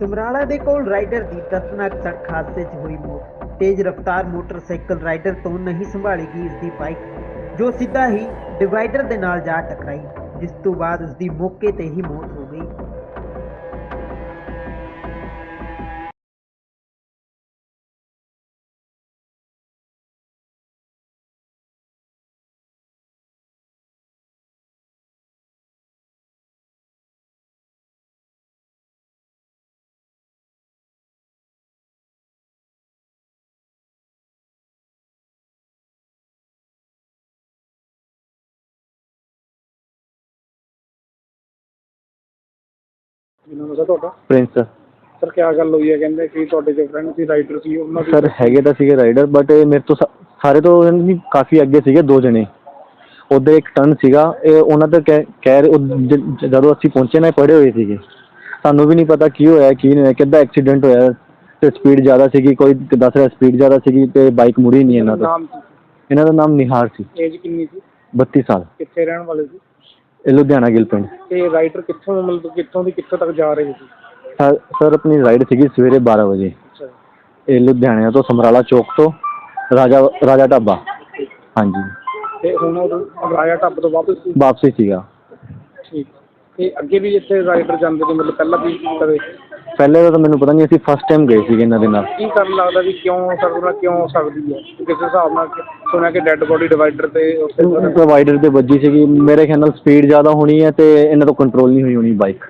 ਸਮਰਾਲਾ ਦੇ ਕੋਲ ਰਾਈਡਰ ਦੀ ਦਰਦਨਾਕ ਸੜਕ ਹਾਦਸੇ 'ਚ ਹੋਈ ਮੌਤ। ਤੇਜ਼ ਰਫ਼ਤਾਰ ਮੋਟਰਸਾਈਕਲ ਰਾਈਡਰ ਤੋਂ ਨਹੀਂ ਸੰਭਾਲੀ ਗਈ ਇਸ ਦੀ ਬਾਈਕ, ਜੋ ਸਿੱਧਾ ਹੀ ਡਿਵਾਈਡਰ ਦੇ ਨਾਲ ਜਾ ਟਕਰਾਈ, ਜਿਸ ਤੋਂ ਬਾਅਦ ਉਸ ਦੀ ਮੌਕੇ ਤੇ ਹੀ ਮੌਤ ਹੋ ਗਈ। ਕੀ ਨਾਮ ਹੈ ਤੁਹਾਡਾ? ਪ੍ਰਿੰਸ। ਸਰ ਕੀ ਗੱਲ ਹੋਈ ਹੈ? ਕਹਿੰਦੇ ਕਿ ਤੁਹਾਡੇ ਜੋ ਫਰੈਂਡ ਸੀ ਰਾਈਡਰ ਸੀ ਉਹਨਾਂ ਦੀ ਸਰ ਹੈਗੇ ਤਾਂ ਸੀਗੇ ਰਾਈਡਰ ਬਟ ਇਹ ਮੇਰੇ ਤੋਂ ਸਾ- ਸਾਰੇ ਤੋਂ ਯਾਨੀ ਕਿ ਕਾਫੀ ਅੱਗੇ ਸੀਗੇ ਦੋ ਜਣੇ। ਉੱਧਰ ਇੱਕ ਟਰਨ ਸੀਗਾ ਇਹ ਉਹਨਾਂ ਦਾ ਕਹਿ ਕਹਿ ਰਹੇ- ਉਹ ਜ- ਜਦੋਂ ਅਸੀਂ ਪਹੁੰਚੇ ਨਾ ਇਹ ਪੜੇ ਹੋਏ ਸੀਗੇ। ਸਾਨੂੰ ਵੀ ਨਹੀਂ ਪਤਾ ਕੀ ਹੋਇਆ ਕੀ ਨਹੀਂ ਹੋਇਆ ਕਿੱਦਾਂ ਐਕਸੀਡੈਂਟ ਹੋਇਆ ਤੇ ਸਪੀਡ ਜ਼ਿਆਦਾ ਸੀਗੀ ਕੋਈ ਦੱਸ ਰਿਹਾ ਸਪੀਡ ਜ਼ਿਆਦਾ ਸੀਗੀ ਤੇ ਬਾਈਕ ਮੁੜੀ ਨਹੀਂ ਇਹਨਾਂ ਤੋਂ। ਨਾਮ ਇਹਨਾਂ ਦਾ ਨਾਮ ਨਿਹਾਰ ਸੀ। ਏਜ ਕਿੰਨੀ ਸੀ? 32 ਸਾਲ। ਕਿੱਥੇ ਰਹਿਣ ਵਾਲੇ ਸੀ? ਇਹ ਲੁਧਿਆਣਾ ਗਿੱਲ ਪਿੰਡ। ਤੇ ਰਾਈਡਰ ਕਿੱਥੋਂ ਮਤਲਬ ਕਿੱਥੋਂ ਦੀ ਕਿੱਥੋਂ ਤੱਕ ਜਾ ਰਹੇ ਸੀ? ਸਰ ਸਰ ਆਪਣੀ ਰਾਈਡ ਸੀਗੀ ਸਵੇਰੇ 12 ਵਜੇ। ਅੱਛਾ। ਇਹ ਲੁਧਿਆਣੇ ਤੋਂ ਸਮਰਾਲਾ ਚੌਕ ਤੋਂ ਰਾਜਾ ਰਾਜਾ ਢਾਬਾ। ਹਾਂਜੀ। ਤੇ ਹੁਣ ਉਹ ਰਾਇਆ ਢੱਬ ਤੋਂ ਵਾਪਸ ਸੀ? ਵਾਪਸੀ ਸੀਗਾ। ਠੀਕ। ਤੇ ਅੱਗੇ ਵੀ ਇੱਥੇ ਰਾਈਡਰ ਜਾਂਦੇ ਨੇ ਮਤਲਬ ਪਹਿਲਾਂ ਵੀ ਕਦੇ? ਪਹਿਲੇ ਦਾ ਤਾਂ ਮੈਨੂੰ ਪਤਾ ਨਹੀਂ ਅਸੀਂ ਫਸਟ ਟਾਈਮ ਗਏ ਸੀਗੇ ਇਹਨਾਂ ਦੇ ਨਾਲ। ਕੀ ਕਰਨ ਲੱਗਦਾ ਵੀ ਕਿਉਂ ਸਰਵਨਾ ਕਿਉਂ ਹੋ ਸਕਦੀ ਹੈ? ਕਿਸੇ ਹਿਸਾਬ ਨਾਲ ਕਿ- ਸੁਣਿਆ ਕਿ ਡੈੱਡ ਬੋਡੀ ਡਿਵਾਈਡਰ ਤੇ ਉੱਥੇ ਪ੍ਰੋਵਾਈਡਰ ਤੇ ਵੱਜੀ ਸੀਗੀ। ਮੇਰੇ ਖਿਆਲ ਨਾਲ ਸਪੀਡ ਜ਼ਿਆਦਾ ਹੋਣੀ ਹੈ ਤੇ ਇਹਨਾਂ ਤੋਂ ਕੰਟਰੋਲ ਨਹੀਂ ਹੋਈ ਹੋਣੀ ਬਾਈਕ